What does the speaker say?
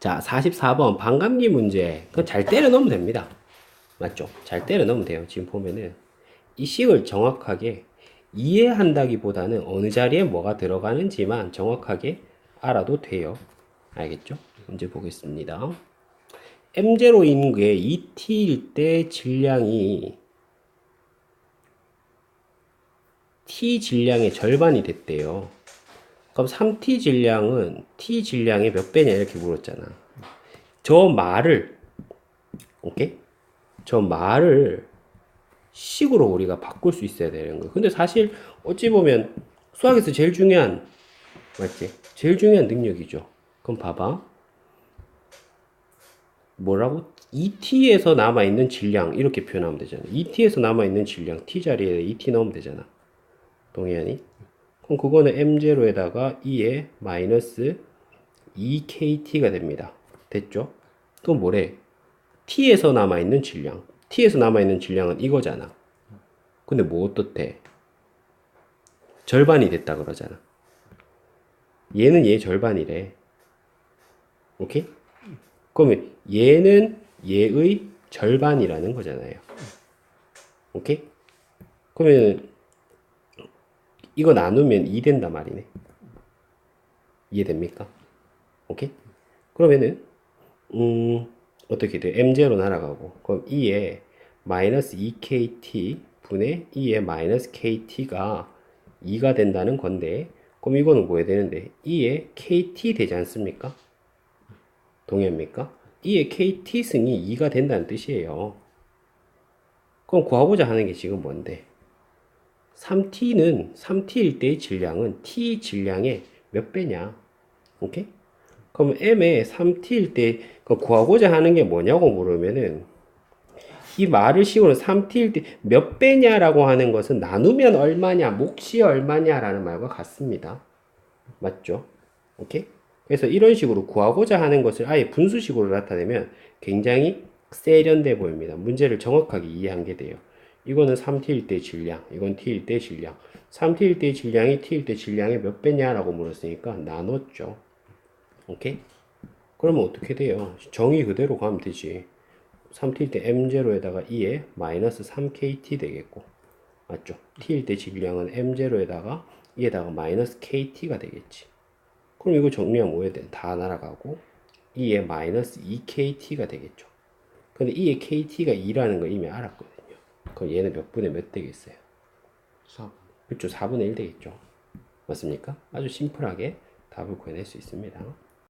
자, 44번 반감기 문제. 그건 잘 때려 넣으면 됩니다. 맞죠? 잘 때려 넣으면 돼요. 지금 보면은 이 식을 정확하게 이해한다기보다는 어느 자리에 뭐가 들어가는지만 정확하게 알아도 돼요. 알겠죠? 문제 보겠습니다. M0인 게 2t일 때 질량이 t 질량의 절반이 됐대요. 그럼 3t 질량은 t 질량의 몇 배냐 이렇게 물었잖아. 저 말을 오케이? 저 말을 식으로 우리가 바꿀 수 있어야 되는 거야. 근데 사실 어찌 보면 수학에서 제일 중요한 맞지? 제일 중요한 능력이죠. 그럼 봐봐. 뭐라고? 2t에서 남아 있는 질량 이렇게 표현하면 되잖아. 2t에서 남아 있는 질량 t 자리에 2t 넣으면 되잖아. 동의하니? 그럼 그거는 m0에다가 2에 마이너스 2kt가 됩니다. 됐죠? 그럼 뭐래? t에서 남아있는 질량. t에서 남아있는 질량은 이거잖아. 근데 뭐 어떻대? 절반이 됐다 그러잖아. 얘는 얘 절반이래. 오케이? 그러면 얘는 얘의 절반이라는 거잖아요. 오케이? 그러면 이거 나누면 2 된단 말이네. 이해됩니까? 오케이? 그러면은, 음, 어떻게 돼? M0 날아가고, 그럼 2에 마이너스 2KT 분의 2에 마이너스 KT가 2가 된다는 건데, 그럼 이거는 뭐 해야 되는데? 2에 KT 되지 않습니까? 동의합니까? 2에 KT 승이 2가 된다는 뜻이에요. 그럼 구하고자 하는 게 지금 뭔데? 3t는 3t일 때의 질량은 t 질량의 몇 배냐? 오케이? 그럼 m의 3t일 때 구하고자 하는 게 뭐냐고 물으면은 이 말을 식으로 3t일 때 몇 배냐라고 하는 것은 나누면 얼마냐, 몫이 얼마냐라는 말과 같습니다. 맞죠? 오케이? 그래서 이런 식으로 구하고자 하는 것을 아예 분수식으로 나타내면 굉장히 세련돼 보입니다. 문제를 정확하게 이해한 게 돼요. 이거는 3t일 때 질량, 이건 t일 때 질량. 3t일 때 질량이 t일 때 질량의 몇 배냐라고 물었으니까 나눴죠. 오케이? 그러면 어떻게 돼요? 정의 그대로 가면 되지. 3t일 때 m0에다가 2에 마이너스 3kt 되겠고. 맞죠? t일 때 질량은 m0에다가 2에다가 마이너스 kt가 되겠지. 그럼 이거 정리하면 뭐해야 돼? 다 날아가고 2에 마이너스 2kt가 되겠죠. 근데 2의 kt가 2라는 거 이미 알았거든요. 그럼 얘는 몇 분의 몇 되겠어요? 4. 그렇죠. 4분의 1 되겠죠. 맞습니까? 아주 심플하게 답을 구해낼 수 있습니다.